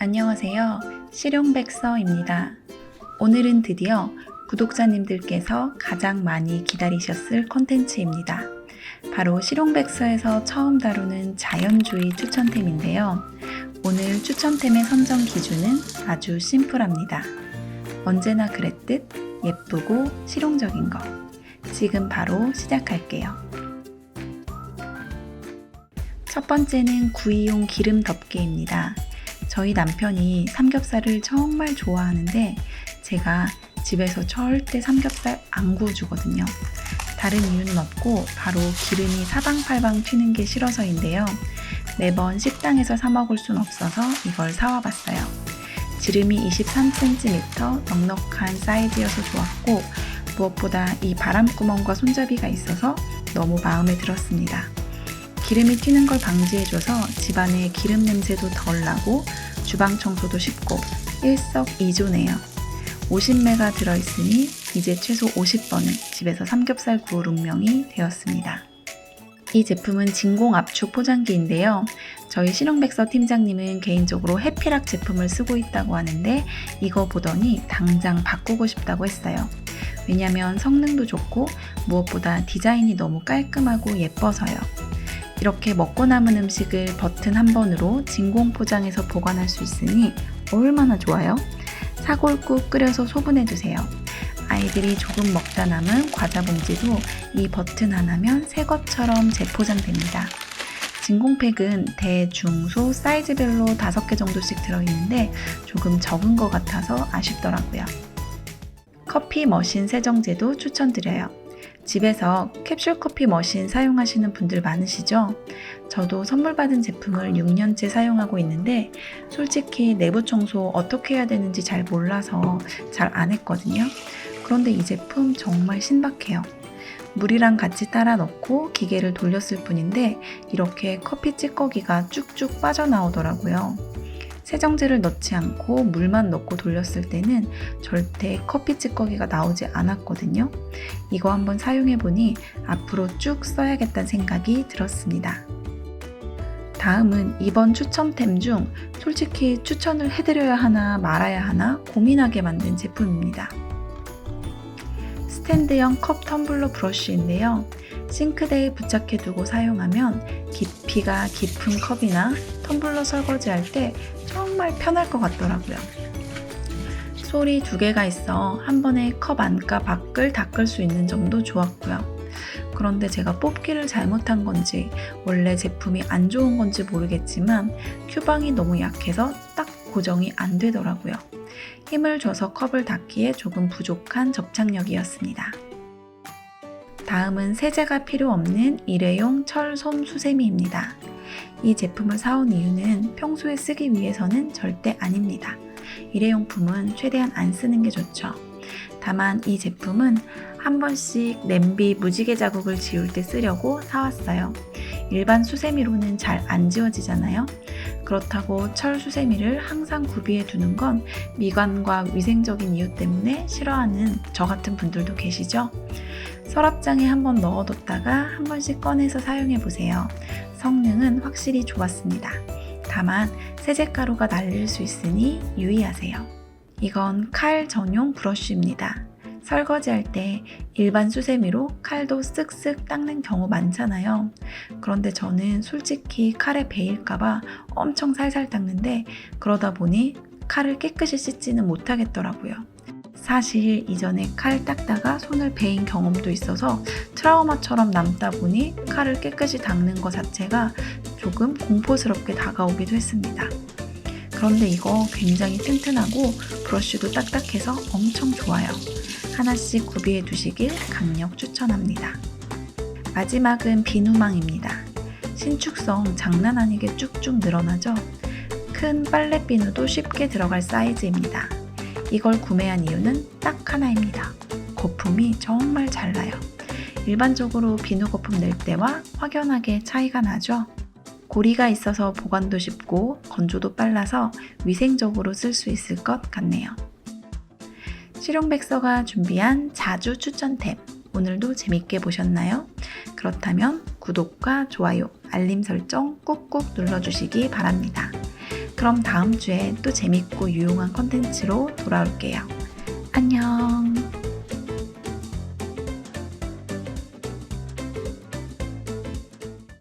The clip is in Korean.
안녕하세요. 실용백서입니다. 오늘은 드디어 구독자님들께서 가장 많이 기다리셨을 컨텐츠입니다. 바로 실용백서에서 처음 다루는 자연주의 추천템인데요. 오늘 추천템의 선정 기준은 아주 심플합니다. 언제나 그랬듯 예쁘고 실용적인 거. 지금 바로 시작할게요. 첫 번째는 구이용 기름 덮개입니다. 저희 남편이 삼겹살을 정말 좋아하는데 제가 집에서 절대 삼겹살 안 구워주거든요. 다른 이유는 없고 바로 기름이 사방팔방 튀는 게 싫어서인데요. 매번 식당에서 사 먹을 순 없어서 이걸 사와 봤어요. 지름이 23cm 넉넉한 사이즈여서 좋았고 무엇보다 이 바람구멍과 손잡이가 있어서 너무 마음에 들었습니다. 기름이 튀는 걸 방지해줘서 집안에 기름 냄새도 덜 나고 주방 청소도 쉽고 일석이조네요. 50매가 들어있으니 이제 최소 50번은 집에서 삼겹살 구울 운명이 되었습니다. 이 제품은 진공 압축 포장기인데요. 저희 실용백서 팀장님은 개인적으로 해피락 제품을 쓰고 있다고 하는데 이거 보더니 당장 바꾸고 싶다고 했어요. 왜냐면 성능도 좋고 무엇보다 디자인이 너무 깔끔하고 예뻐서요. 이렇게 먹고 남은 음식을 버튼 한 번으로 진공 포장해서 보관할 수 있으니 얼마나 좋아요? 사골국 끓여서 소분해 두세요. 아이들이 조금 먹다 남은 과자 봉지도 이 버튼 하나면 새 것처럼 재포장됩니다. 진공팩은 대, 중, 소 사이즈별로 5개 정도씩 들어있는데 조금 적은 것 같아서 아쉽더라고요. 커피 머신 세정제도 추천드려요. 집에서 캡슐 커피 머신 사용하시는 분들 많으시죠? 저도 선물 받은 제품을 6년째 사용하고 있는데 솔직히 내부 청소 어떻게 해야 되는지 잘 몰라서 잘 안 했거든요. 그런데 이 제품 정말 신박해요. 물이랑 같이 따라 넣고 기계를 돌렸을 뿐인데 이렇게 커피 찌꺼기가 쭉쭉 빠져나오더라고요. 세정제를 넣지 않고 물만 넣고 돌렸을 때는 절대 커피 찌꺼기가 나오지 않았거든요. 이거 한번 사용해보니 앞으로 쭉 써야겠다는 생각이 들었습니다. 다음은 이번 추천템 중 솔직히 추천을 해드려야 하나 말아야 하나 고민하게 만든 제품입니다. 스탠드형 컵 텀블러 브러쉬인데요. 싱크대에 부착해 두고 사용하면 깊이가 깊은 컵이나 텀블러 설거지할 때 정말 편할 것 같더라고요. 솔이 두 개가 있어 한 번에 컵 안과 밖을 닦을 수 있는 점도 좋았고요. 그런데 제가 뽑기를 잘못한 건지 원래 제품이 안 좋은 건지 모르겠지만 큐방이 너무 약해서 딱 고정이 안 되더라고요. 힘을 줘서 컵을 닫기에 조금 부족한 접착력이었습니다. 다음은 세제가 필요 없는 일회용 철솜 수세미입니다. 이 제품을 사온 이유는 평소에 쓰기 위해서는 절대 아닙니다. 일회용품은 최대한 안 쓰는 게 좋죠. 다만 이 제품은 한 번씩 냄비 무지개 자국을 지울 때 쓰려고 사왔어요. 일반 수세미로는 잘 안 지워지잖아요. 그렇다고 철 수세미를 항상 구비해 두는 건 미관과 위생적인 이유 때문에 싫어하는 저 같은 분들도 계시죠? 서랍장에 한번 넣어뒀다가 한 번씩 꺼내서 사용해 보세요. 성능은 확실히 좋았습니다. 다만 세제가루가 날릴 수 있으니 유의하세요. 이건 칼 전용 브러쉬입니다. 설거지할 때 일반 수세미로 칼도 쓱쓱 닦는 경우 많잖아요. 그런데 저는 솔직히 칼에 베일까봐 엄청 살살 닦는데 그러다 보니 칼을 깨끗이 씻지는 못하겠더라고요. 사실 이전에 칼 닦다가 손을 베인 경험도 있어서 트라우마처럼 남다 보니 칼을 깨끗이 닦는 것 자체가 조금 공포스럽게 다가오기도 했습니다. 그런데 이거 굉장히 튼튼하고 브러쉬도 딱딱해서 엄청 좋아요. 하나씩 구비해 두시길 강력 추천합니다. 마지막은 비누망입니다. 신축성 장난 아니게 쭉쭉 늘어나죠? 큰 빨래 비누도 쉽게 들어갈 사이즈입니다. 이걸 구매한 이유는 딱 하나입니다. 거품이 정말 잘 나요. 일반적으로 비누 거품 낼 때와 확연하게 차이가 나죠? 고리가 있어서 보관도 쉽고 건조도 빨라서 위생적으로 쓸 수 있을 것 같네요. 실용백서가 준비한 자주 추천템. 오늘도 재밌게 보셨나요? 그렇다면 구독과 좋아요, 알림 설정 꾹꾹 눌러주시기 바랍니다. 그럼 다음 주에 또 재밌고 유용한 컨텐츠로 돌아올게요. 안녕.